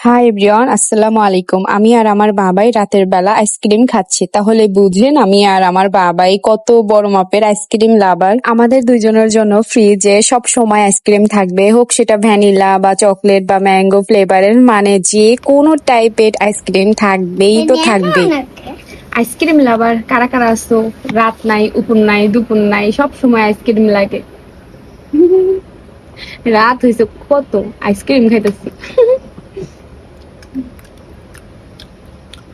Hi everyone আসসালামু আলাইকুম আমি আর আমার বাবাই রাতের বেলা আইসক্রিম খাচ্ছি। তাহলে বুঝেন আমি আর আমার বাবাই কত বড় মাপের আইসক্রিম লাভার আমাদের দুইজনের জন্য ফ্রিজে সব সময় আইসক্রিম থাকবে। হোক সেটা ভ্যানিলা বা চকলেট বা ম্যাঙ্গো ফ্লেভারের মানে যে কোনো টাইপের আইসক্রিম থাকবেই তো থাকবেই। আইসক্রিম লাভার কারা কারা আসতো রাত নাই উপর নাই দুপুর নাই সব সময় আইসক্রিম লাগে। রাত হয়েছে কত? আইসক্রিম খাইতেছি।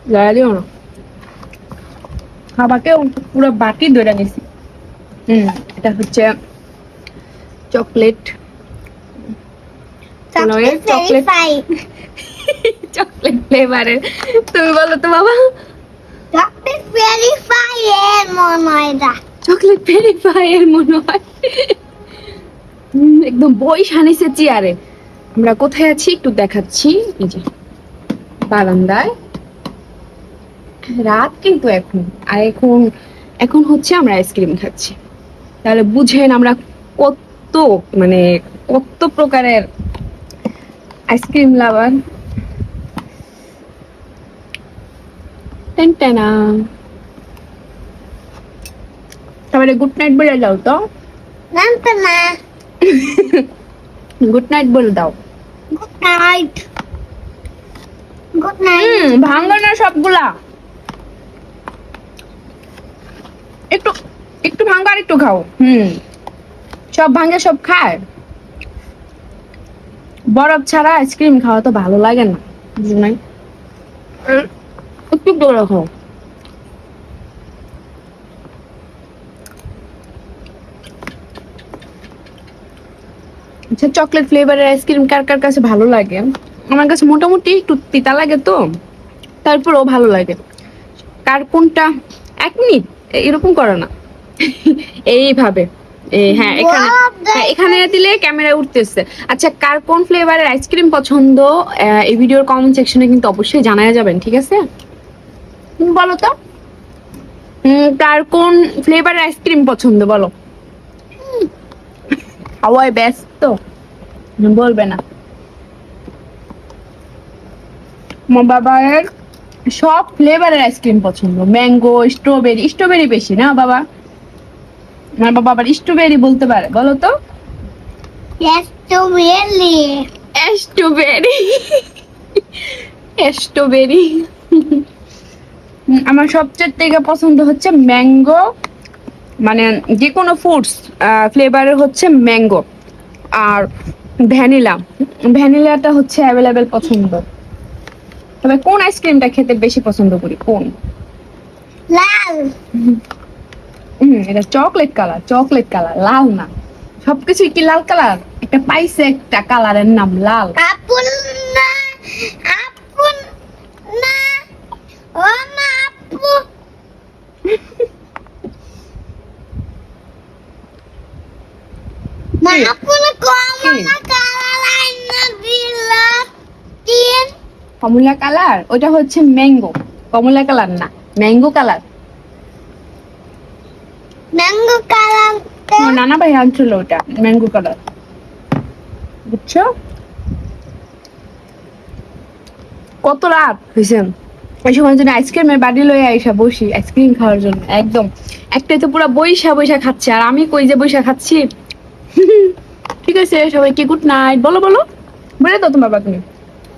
না খাবারকে পুরো বাটি ধরে নিছি। হুম এটা হচ্ছে চকলেট। Chocolate chocolate. ফ্লেভারের তুমি বলো তো বাবা। চকলেট মনে হয় চকলেট মনে হয় একদম বই সানিছে চেয়ারে। আমরা কোথায় আছি একটু দেখাচ্ছি। এই যে বারান্দায়। রাত কিন্তু এখন। আর এখন এখন হচ্ছে আমরা আইসক্রিম খাচ্ছি। তাহলে বুঝেন আমরা কত মানে কত প্রকারের আইসক্রিম লাভার টেনটেনা। তারপরে গুড নাইট বলে দাও তো। গুড নাইট বলে দাও। Good night good night hmm ভাঙো না সবগুলা। একটু একটু ভাঙো আর একটু খাও। হুম। সব ভাঙে, সব খায়। বরফ ছাড়া আইসক্রিম খাওয়া তো ভালো লাগে না, বুঝো নাই? একটু করে খাও। আচ্ছা চকলেট ফ্লেভারের আইসক্রিম কার কার কাছে ভালো লাগে? আমার কাছে মোটামুটি একটু তিতা লাগে তো, তারপরও ভালো লাগে। কার কোনটা? এক মিনিট। এরকম করো না। এইভাবে। হ্যাঁ এখানে হ্যাঁ, এখানে দিলে ক্যামেরা উঠতেছে। আচ্ছা কার কোন ফ্লেভারের আইসক্রিম পছন্দ? এই ভিডিওর কমেন্ট সেকশনে কিন্তু অবশ্যই জানায় যাবেন ঠিক আছে? বলো তো। কার কোন ফ্লেভারের আইসক্রিম পছন্দ বলো? ব্যস্ত বলবে না। আমার বাবার সব ফ্লেভারের আইসক্রিম পছন্দ। ম্যাঙ্গো স্ট্রবেরি স্ট্রবেরি বেশি না বাবা? আমার বাবা আবার স্ট্রবেরি বলতে পারে বলো তো? রিয়েলি স্ট্রবেরি স্ট্রবেরি আমার সবচেয়ে থেকে পছন্দ হচ্ছে ম্যাঙ্গো মানে যে কোনো ফ্রুটস ফ্লেভারের হচ্ছে ম্যাঙ্গো আর ভ্যানিলা ভ্যানিলাটা হচ্ছে অ্যাভেলেবেল পছন্দ। তবে কোন আইসক্রিমটা খেতে বেশি পছন্দ করি? কোন? লাল। হুম এটা চকলেট কালার চকলেট কালার লাল না। সবকিছু কি লাল কালার? একটা পাইছে একটা কালারের নাম লাল। আপন না আপন না। ও না আপু। মা? আপন কি? কালার আইনা দিল তিন কমলা কালার? ওটা হচ্ছে ম্যাঙ্গো। কমলা কালার না ম্যাঙ্গো কালার। ম্যাঙ্গো কালার নানা ভাই আনছিল ওটা ম্যাঙ্গো কালার। বুঝছ? কত রাত হয়েছে? ওই সময় জন্য আইসক্রিমের বাড়ি লয়ে আইসা বসি আইসক্রিম খাওয়ার জন্য একদম। একটাই তো পুরো বৈশা বৈশা খাচ্ছে আর আমি কই যে বৈশা খাচ্ছি? ঠিক আছে সবাইকে গুড নাইট বলো বলো। বলে দাও তোমার তুমি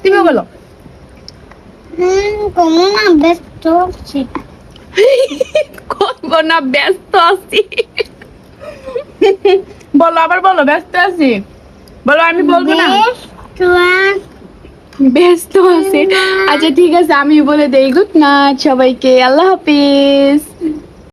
তুমিও বলো। হুম una ব্যস্ত হচ্ছে Como una ব্যস্ত আছি। বলো আবার বলো ব্যস্ত আছি? বলো আমি বলব না? ব্যস্ত আছি। আচ্ছা ঠিক আছে আমি বলে দেই গুড নাইট সবাইকে আল্লাহ হাফিজ।